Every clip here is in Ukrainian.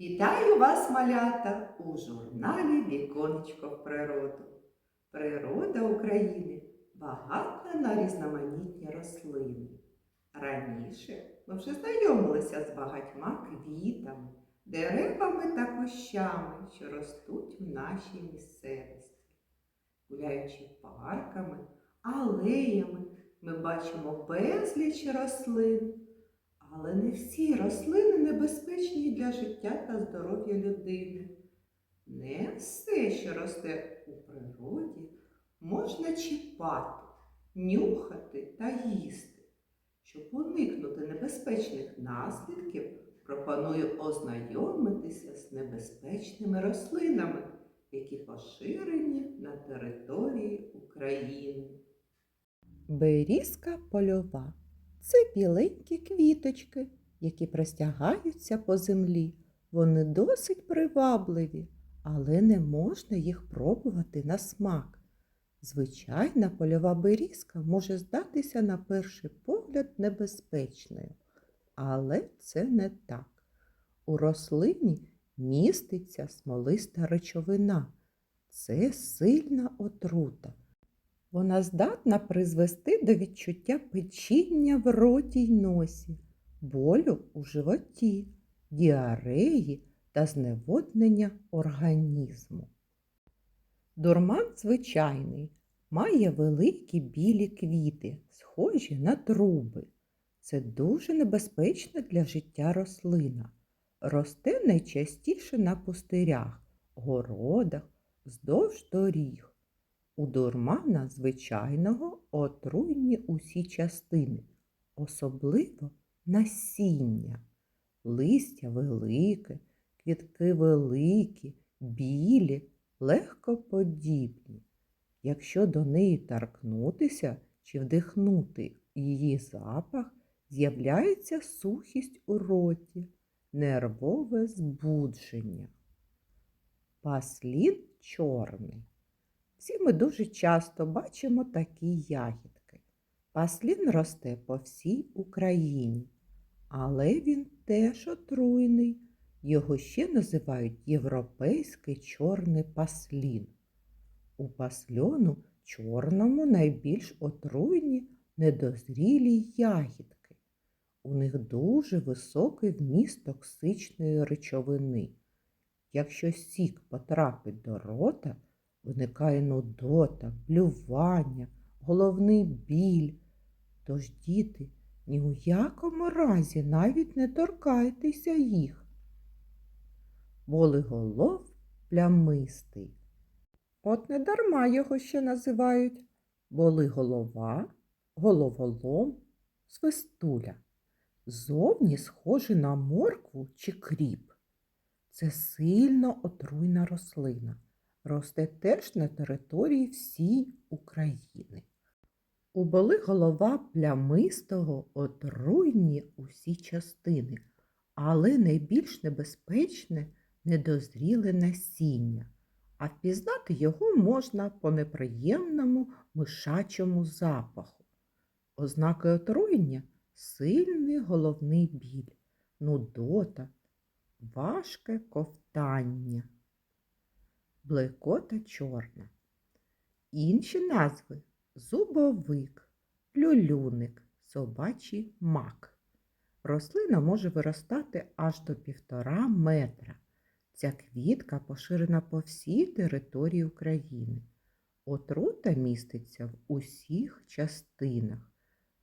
Вітаю вас, малята, у журналі Віконечко в природу. Природа України багата на різноманітні рослини. Раніше ми вже знайомилися з багатьма квітами, деревами та кущами, що ростуть в нашій місцевості. Гуляючи парками, алеями, ми бачимо безліч рослин. Але не всі рослини небезпечні для життя та здоров'я людини. Не все, що росте у природі, можна чіпати, нюхати та їсти. Щоб уникнути небезпечних наслідків, пропоную ознайомитися з небезпечними рослинами, які поширені на території України. Берізка польова це біленькі квіточки, які простягаються по землі. Вони досить привабливі, але не можна їх пробувати на смак. Звичайна польова берізка може здатися на перший погляд небезпечною, але це не так. У рослині міститься смолиста речовина. Це сильна отрута. Вона здатна призвести до відчуття печіння в роті й носі, болю у животі, діареї та зневоднення організму. Дурман звичайний має великі білі квіти, схожі на труби. Це дуже небезпечна для життя рослина. Росте найчастіше на пустирях, городах, вздовж доріг. У дурмана звичайного отруйні усі частини, особливо насіння. Листя велике, квітки великі, білі, легкоподібні. Якщо до неї торкнутися чи вдихнути її запах, з'являється сухість у роті, нервове збудження. Паслін чорний. Всі ми дуже часто бачимо такі ягідки. Паслін росте по всій Україні, але він теж отруйний. Його ще називають європейський чорний паслін. У пасльону чорному найбільш отруйні недозрілі ягідки. У них дуже високий вміст токсичної речовини. Якщо сік потрапить до рота, Виникає нудота, блювання, головний біль. Тож, діти, ні у якому разі навіть не торкайтеся їх. Болиголов плямистий. От не дарма його ще називають болиголова, головолом, свистуля. Зовні схожий на моркву чи кріп. Це сильно отруйна рослина росте теж на території всій України. У боли голова плямистого отруйні усі частини, але найбільш небезпечне недозріле насіння, а впізнати його можна по неприємному мишачому запаху. Ознаки отруєння сильний головний біль, нудота, важке ковтання блекота чорна. Інші назви зубовик, люлюник, собачий мак. Рослина може виростати аж до півтора метра. Ця квітка поширена по всій території України. Отрута міститься в усіх частинах.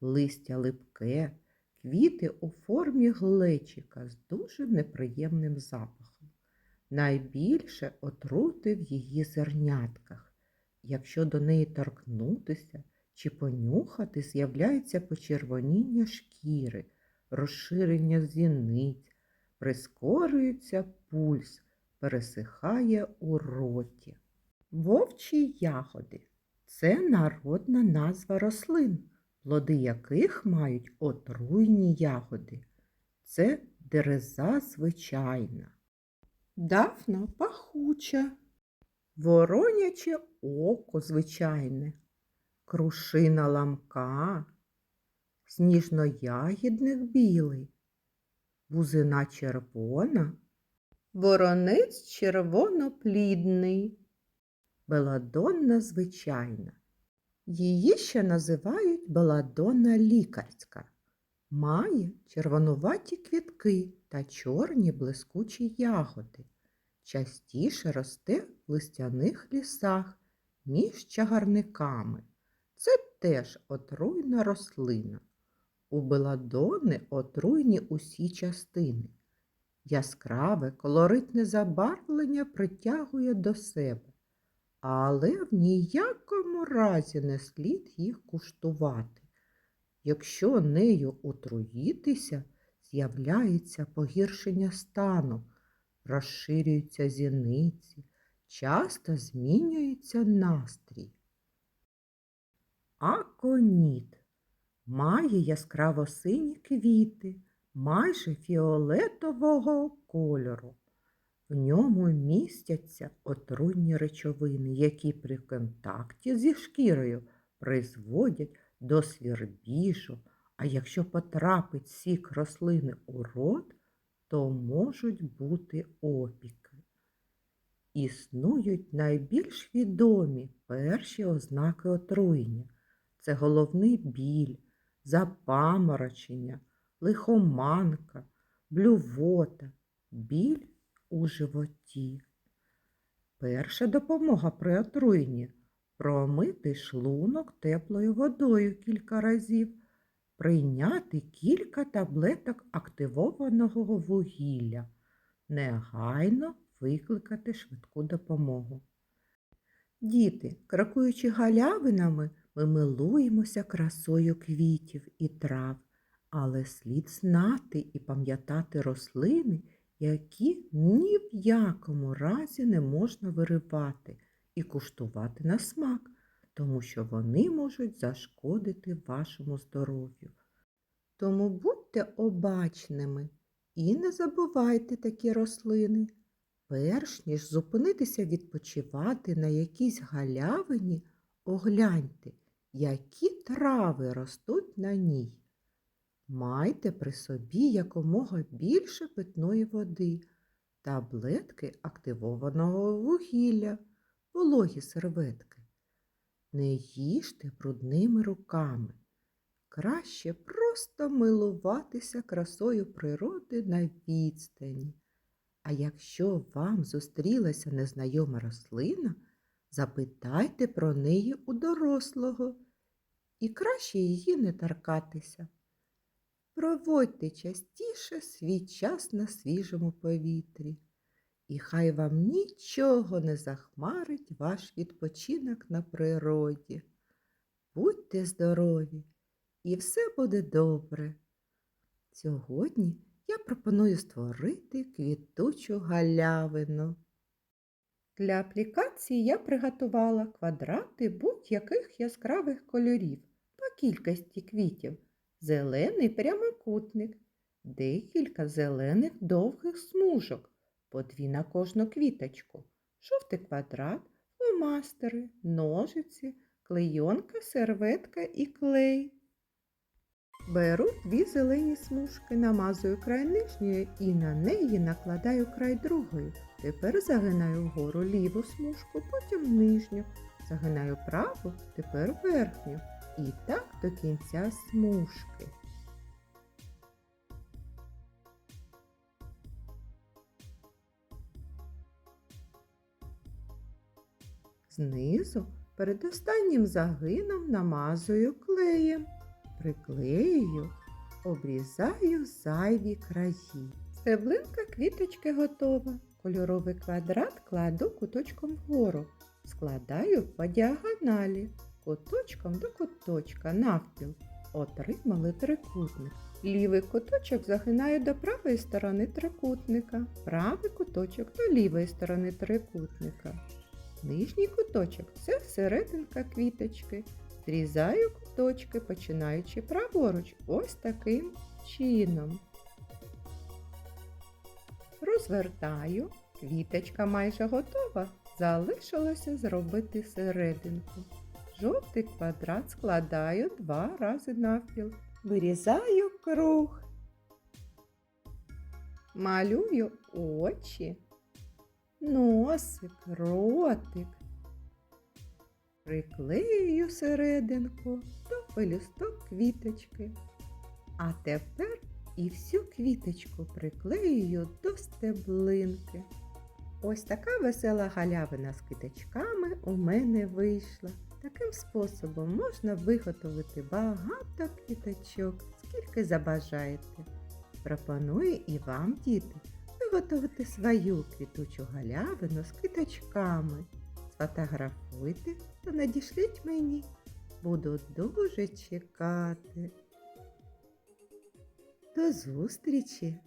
Листя липке, квіти у формі глечика з дуже неприємним запахом. Найбільше отрути в її зернятках. Якщо до неї торкнутися чи понюхати, з'являється почервоніння шкіри, розширення зіниць, прискорюється пульс, пересихає у роті. Вовчі ягоди це народна назва рослин, плоди яких мають отруйні ягоди. Це дереза звичайна. Дафна пахуча, вороняче око звичайне, крушина ламка, сніжноягідник білий, бузина червона, Воронець червоноплідний. Беладонна звичайна. Її ще називають беладонна лікарська. Має червонуваті квітки та чорні блискучі ягоди. Частіше росте в листяних лісах між чагарниками. Це теж отруйна рослина. У беладони отруйні усі частини. Яскраве, колоритне забарвлення притягує до себе, але в ніякому разі не слід їх куштувати. Якщо нею отруїтися, з'являється погіршення стану, розширюються зіниці, часто змінюється настрій. Аконіт має яскраво сині квіти, майже фіолетового кольору. В ньому містяться отруйні речовини, які при контакті зі шкірою призводять до свірбіжу, а якщо потрапить сік рослини у рот, то можуть бути опіки. Існують найбільш відомі перші ознаки отруєння. Це головний біль, запаморочення, лихоманка, блювота, біль у животі. Перша допомога при отруєнні промити шлунок теплою водою кілька разів, прийняти кілька таблеток активованого вугілля, негайно викликати швидку допомогу. Діти, крокуючи галявинами, ми милуємося красою квітів і трав, але слід знати і пам'ятати рослини, які ні в якому разі не можна виривати і куштувати на смак, тому що вони можуть зашкодити вашому здоров'ю. Тому будьте обачними і не забувайте такі рослини. Перш ніж зупинитися відпочивати на якійсь галявині, огляньте, які трави ростуть на ній. Майте при собі якомога більше питної води, таблетки активованого вугілля, вологі серветки. Не їжте брудними руками. Краще просто милуватися красою природи на відстані. А якщо вам зустрілася незнайома рослина, запитайте про неї у дорослого і краще її не торкатися. Проводьте частіше свій час на свіжому повітрі, і хай вам нічого не захмарить ваш відпочинок на природі. Будьте здорові, і все буде добре. Сьогодні я пропоную створити квітучу галявину. Для аплікації я приготувала квадрати будь-яких яскравих кольорів по кількості квітів, зелений прямокутник, декілька зелених довгих смужок, по дві на кожну квіточку, жовтий квадрат, фломастери, ножиці, клейонка, серветка і клей. Беру дві зелені смужки, намазую край нижньої і на неї накладаю край другої. Тепер загинаю вгору ліву смужку, потім нижню. Загинаю праву, тепер верхню. І так до кінця смужки. Знизу перед останнім загином намазую клеєм приклею, обрізаю зайві краї. Стеблинка квіточки готова. Кольоровий квадрат кладу куточком вгору. Складаю по діагоналі, куточком до куточка навпіл. Отримали трикутник. Лівий куточок загинаю до правої сторони трикутника, правий куточок до лівої сторони трикутника. Нижній куточок це серединка квіточки. Зрізаю куточки, починаючи праворуч, ось таким чином. Розвертаю, квіточка майже готова. Залишилося зробити серединку. Жовтий квадрат складаю два рази навпіл. Вирізаю круг. Малюю очі, носик, ротик. Приклею серединку до пелюсток квіточки. А тепер і всю квіточку приклею до стеблинки. Ось така весела галявина з квіточками у мене вийшла. Таким способом можна виготовити багато квіточок, скільки забажаєте. Пропоную і вам, діти, виготовити свою квітучу галявину з квіточками. Сфотографуйте та надішліть мені. Буду дуже чекати. До зустрічі!